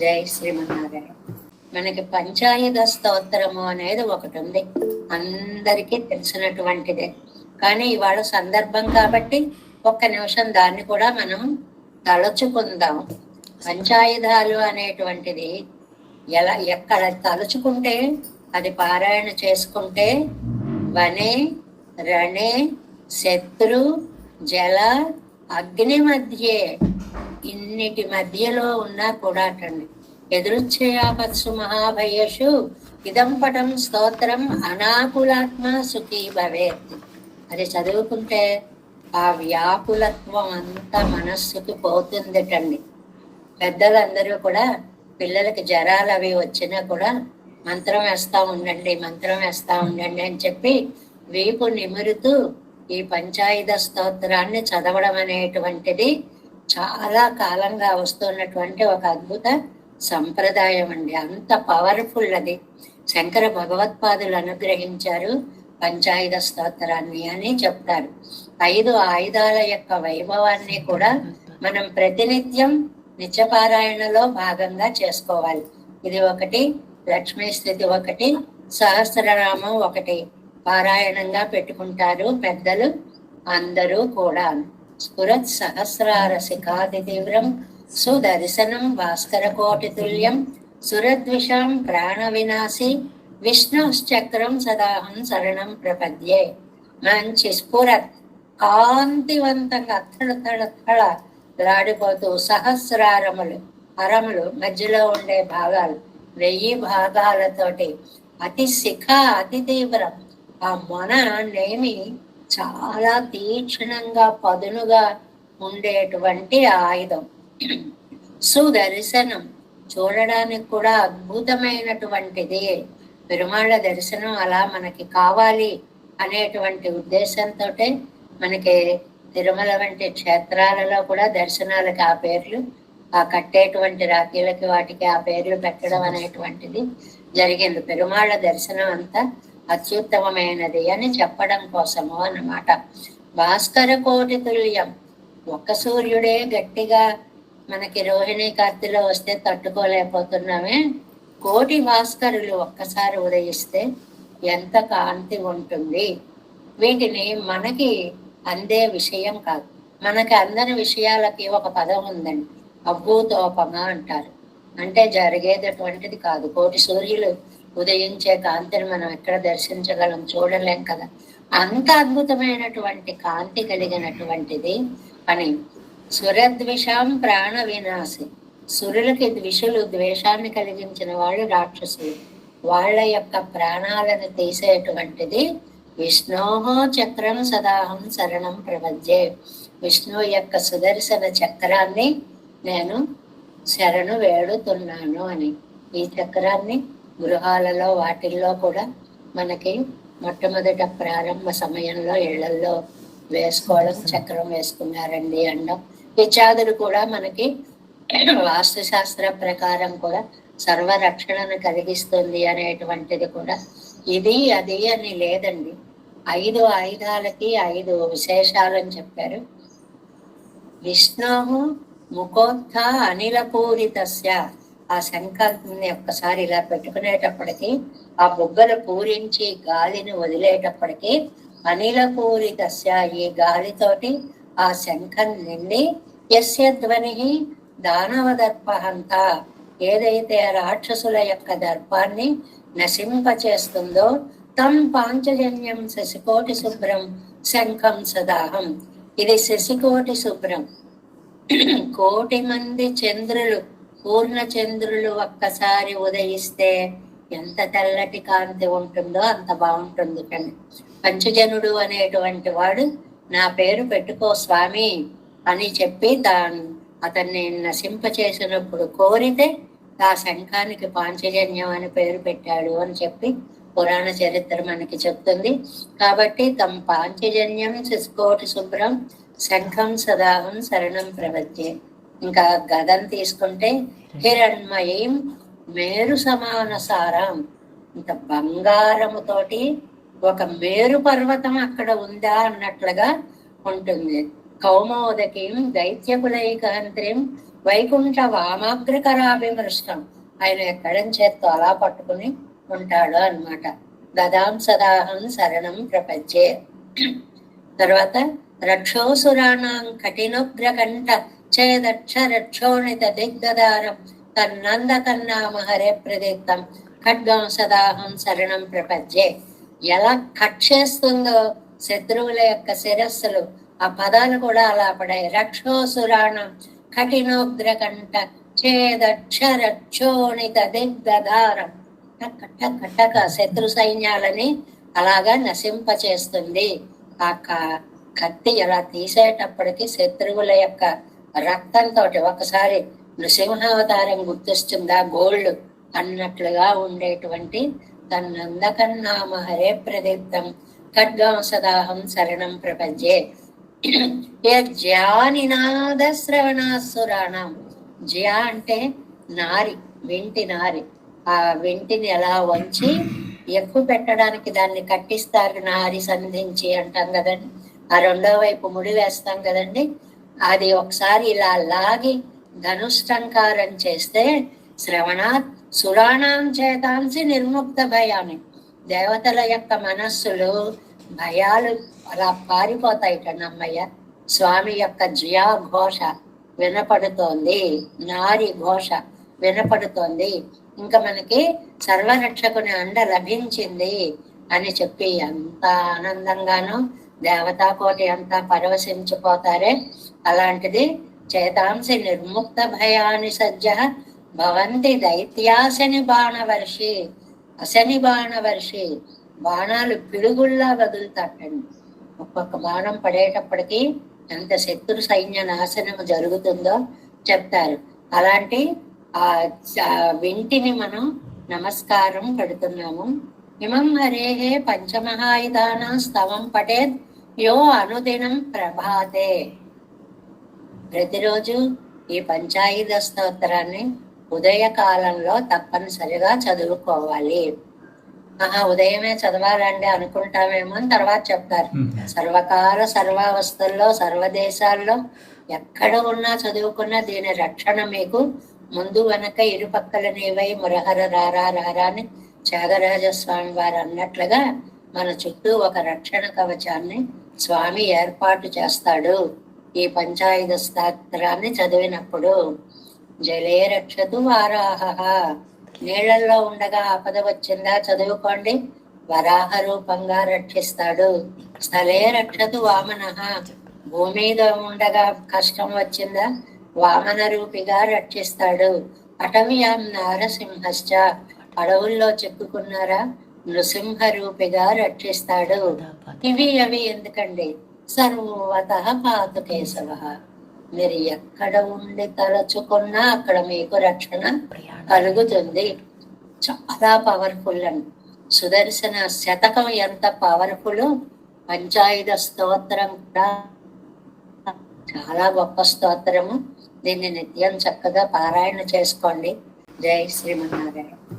జై శ్రీమన్నారాయణ. మనకి పంచాయుధ స్తోత్రము అనేది ఒకటి ఉంది అందరికీ తెలిసినటువంటిదే. కానీ ఇవాళ సందర్భం కాబట్టి ఒక్క నిమిషం దాన్ని కూడా మనం తలుచుకుందాం. పంచాయుధాలు అనేటువంటిది ఎలా ఎక్కడ తలుచుకుంటే అది పారాయణ చేసుకుంటే వనే రణే శత్రు జల అగ్ని మధ్యే ఇన్నిటి మధ్యలో ఉన్నా కూడా అటండి మహాభయషు ఇదం పటం స్తోత్రం అనాకులాత్మ సుఖీ భవేత్. అది చదువుకుంటే ఆ వ్యాకులత్వం అంతా మనస్సుకి పోతుందిటండి. పెద్దలందరూ కూడా పిల్లలకి జ్వరాలు అవి వచ్చినా కూడా మంత్రం వేస్తా ఉండండి మంత్రం వేస్తా ఉండండి అని చెప్పి వీపు నిమురుతూ ఈ పంచాయుధ స్తోత్రాన్ని చదవడం అనేటువంటిది చాలా కాలంగా వస్తున్నటువంటి ఒక అద్భుత సంప్రదాయం అండి. అంత పవర్ఫుల్ అది. శంకర భగవత్పాదులు అనుగ్రహించారు పంచాయుధ స్తోత్రాన్ని అని చెప్తారు. ఐదు ఆయుధాల యొక్క వైభవాన్ని కూడా మనం ప్రతినిత్యం నిత్యపారాయణలో భాగంగా చేసుకోవాలి. ఇది ఒకటి లక్ష్మీ స్థితి ఒకటి సహస్రనామం ఒకటి. పారాయణంగా పెట్టుకుంటారు పెద్దలు అందరూ కూడా. స్ఫురత్ సహస్రార శిఖాది తీవ్రం సుదర్శనం భాస్కర కోటి తుల్యం సురద్విషాం ప్రాణ వినాశి విష్ణుశ్చక్రం సదాహం శరణం ప్రపద్యే మంచి స్ఫురత్ కాంతివంతంగా తడ తడ తడ లాడిపోతూ సహస్రారములు అరములు మధ్యలో ఉండే భాగాలు వెయ్యి భాగాలతోటి అతి శిఖ అతి తీవ్రం. ఆ మొన నేమి చాలా తీక్షణంగా పదునుగా ఉండేటువంటి ఆయుధం. సుదర్శనం చూడడానికి కూడా అద్భుతమైనటువంటిది. పెరుమాళ్ళ దర్శనం అలా మనకి కావాలి అనేటువంటి ఉద్దేశంతో మనకి తిరుమల వంటి క్షేత్రాలలో కూడా దర్శనాలకి ఆ పేర్లు ఆ కట్టేటువంటి రాఖీలకి వాటికి ఆ పేర్లు పెట్టడం అనేటువంటిది జరిగింది. పెరుమాళ్ళ దర్శనం అంతా అత్యుత్తమమైనది అని చెప్పడం కోసము అన్నమాట. భాస్కర కోటి తుల్యం. ఒక్క సూర్యుడే గట్టిగా మనకి రోహిణి కార్తిలో వస్తే తట్టుకోలేకపోతున్నామే. కోటి భాస్కరులు ఒక్కసారి ఉదయిస్తే ఎంత కాంతి ఉంటుంది. వీటిని మనకి అందే విషయం కాదు. మనకి అందని విషయాలకి ఒక పదం ఉందండి. అభూతోపమ అంటారు. అంటే జరిగేటటువంటిది కాదు. కోటి సూర్యులు ఉదయించే కాంతిని మనం ఎక్కడ దర్శించగలం చూడలేం కదా. అంత అద్భుతమైనటువంటి కాంతి కలిగినటువంటిది అని సురద్విషం ప్రాణ వినాశి. సురులకి ద్విషులు ద్వేషాన్ని కలిగించిన వాళ్ళు రాక్షసులు. వాళ్ళ యొక్క ప్రాణాలను తీసేటువంటిది విష్ణోహో చక్రం సదాహం శరణం ప్రపంచే విష్ణువు యొక్క సుదర్శన చక్రాన్ని నేను శరణు వేడుతున్నాను అని. ఈ చక్రాన్ని గృహాలలో వాటిల్లో కూడా మనకి మొట్టమొదట ప్రారంభ సమయంలో ఇళ్ళలో వేసుకోవడం చక్రం వేసుకున్నారండి అండం పిచ్చాదులు కూడా మనకి వాస్తుశాస్త్ర ప్రకారం కూడా సర్వరక్షణను కలిగిస్తుంది అనేటువంటిది కూడా. ఇది అది అని లేదండి. ఐదు ఆయుధాలకి ఐదు విశేషాలని చెప్పారు. విష్ణు ముఖోత్థ అనిలపూరితస్య. ఆ శంఖాన్ని ఒక్కసారి ఇలా పెట్టుకునేటప్పటికి ఆ బుగ్గలు పూరించి గాలిని వదిలేటప్పటికి అనిలపూరితస్య ఈ గాలితోటి ఆ శంఖం నిండి యస్య ధ్వని దానవ దర్పహంత ఏదైతే రాక్షసుల యొక్క దర్పాన్ని నశింపచేస్తుందో తం పాంచజన్యం శశికోటి శుభ్రం శంఖం సదాహం. ఇది శశికోటి శుభ్రం. కోటి మంది చంద్రులు పూర్ణచంద్రులు ఒక్కసారి ఉదయిస్తే ఎంత తెల్లటి కాంతి ఉంటుందో అంత బాగుంటుంది పంచజనుడు అనేటువంటి వాడు నా పేరు పెట్టుకో స్వామి అని చెప్పి తాను అతన్ని నశింప చేసినప్పుడు కోరితే ఆ శంఖానికి పాంచజన్యం అని పేరు పెట్టాడు అని చెప్పి పురాణ చరిత్ర మనకి చెప్తుంది. కాబట్టి తమ పాంచజన్యం శిస్కోటి శుభ్రం శంఖం సదాహం శరణం ప్రవచ్చే ఇంకా గదం తీసుకుంటే హిరణ్మయం మేరు సమాన సారం ఇంత బంగారముతోటి ఒక మేరు పర్వతం అక్కడ ఉందా అన్నట్లుగా ఉంటుంది. కౌమోదకీం దైత్యకులైకాంత్రిం వైకుంఠ వామాగ్రకరాభిమృష్టం. ఆయన ఎక్కడం చేత్తో అలా పట్టుకుని ఉంటాడు అన్నమాట. దదాం సదాహం శరణం ప్రపంచే. తర్వాత రక్షోసురాణం కఠినోగ్రకంఠ చేదక్ష రక్షోణిత దిగ్దదారం తన్నంద ప్రదీప్తం ఖడ్గం సదాహం శరణం ప్రపంచే ఎలా కట్ చేస్తుందో శత్రువుల యొక్క శిరస్సులు ఆ పదాలు కూడా అలా పడాయి రక్షోసురాణం కఠినోగ్రకంఠ చేదక్ష దిగ్ధారం దిగ్దధారం టక్ టక్ టక్ శత్రు సైన్యాలని అలాగా నశింపచేస్తుంది ఆ క- కత్తి ఇలా తీసేటప్పటికి శత్రువుల యొక్క రక్తంతో ఒకసారి నృసింహావతారం గుర్తిస్తుందా? గోల్డ్ అన్నట్లుగా ఉండేటువంటి తన్నందకన్నామ హరే ప్రదీప్తం. ఖడ్గం సదాహం శరణం ప్రపంచే. జ్యానినాద శ్రవణాసురాణం జ్యా అంటే నారి వెంటి నారి. ఆ వెంటిని ఎలా వంచి ఎక్కువ పెట్టడానికి దాన్ని కట్టిస్తారు. నారి సంధించి అంటాం కదండి. ఆ రెండో వైపు ముడి వేస్తాం కదండి. అది ఒకసారి ఇలా లాగి ధనుష్టంకారం చేస్తే శ్రవణాత్ సురాణం చేతాంసి నిర్ముక్త భయాన్ని దేవతల యొక్క మనస్సులు భయాలు అలా పారిపోతాయిట నమ్మయ్య స్వామి యొక్క జ్యా ఘోష వినపడుతోంది నారి ఘోష వినపడుతోంది. ఇంకా మనకి సర్వరక్షకుని అండ లభించింది అని చెప్పి ఎంత ఆనందంగానో దేవతాకోటి అంతా పరవశించిపోతారే? అలాంటిది చేతాంసి నిర్ముక్త భయాని సజ్జ భవంతి దైత్యాశని బాణవర్షి అశని బాణవర్షి బాణాలు పిడుగుల్లా వదులుతాటండి ఒక్కొక్క బాణం పడేటప్పటికి ఎంత శత్రు సైన్య నాశనం జరుగుతుందో చెప్తారు. అలాంటి ఆ వింటిని మనం నమస్కారం పెడుతున్నాము. ఇమం హరేహే పంచమహాయుధాన స్తవం పటేద్ యో అనుదినం ప్రభాతే. ప్రతిరోజు ఈ పంచాయుధ స్తోత్రాన్ని ఉదయ కాలంలో తప్పనిసరిగా చదువుకోవాలి. ఆహా ఉదయమే చదవాలండి అనుకుంటామేమో అని తర్వాత చెప్తారు. సర్వకాల సర్వావస్థల్లో సర్వదేశాల్లో ఎక్కడ ఉన్నా చదువుకున్నా దీని రక్షణ మీకు ముందు వెనక ఇరుపక్కల నీవై మురహర రారా రారా అని త్యాగరాజ స్వామి వారు అన్నట్లుగా మన చుట్టూ ఒక రక్షణ కవచాన్ని స్వామి ఏర్పాటు చేస్తాడు ఈ పంచాయుధ స్తోత్రాన్ని చదివినప్పుడు. జలే రక్షతు వారాహ నీళ్ళలో ఉండగా ఆపద వచ్చిందా చదువుకోండి. వరాహ రూపంగా రక్షిస్తాడు. స్థలే రక్షతు వామన. భూమి మీద ఉండగా కష్టం వచ్చిందా? వామన రూపిగా రక్షిస్తాడు. అటవ్యాం నారసింహశ్చ అడవుల్లో చెక్కుకున్నారా? నృసింహ రూపిగా రక్షిస్తాడు ఇవి అవి ఎందుకండి? సర్వత పాతు కేశవ. మీరు ఎక్కడ ఉండి తలచుకున్నా అక్కడ మీకు రక్షణ కలుగుతుంది. చాలా పవర్ఫుల్ అండి. సుదర్శన శతకం ఎంత పవర్ఫుల్ పంచాయుధ స్తోత్రం కూడా చాలా గొప్ప స్తోత్రము. దీన్ని నిత్యం చక్కగా పారాయణ చేసుకోండి. జై శ్రీమన్నారాయణ.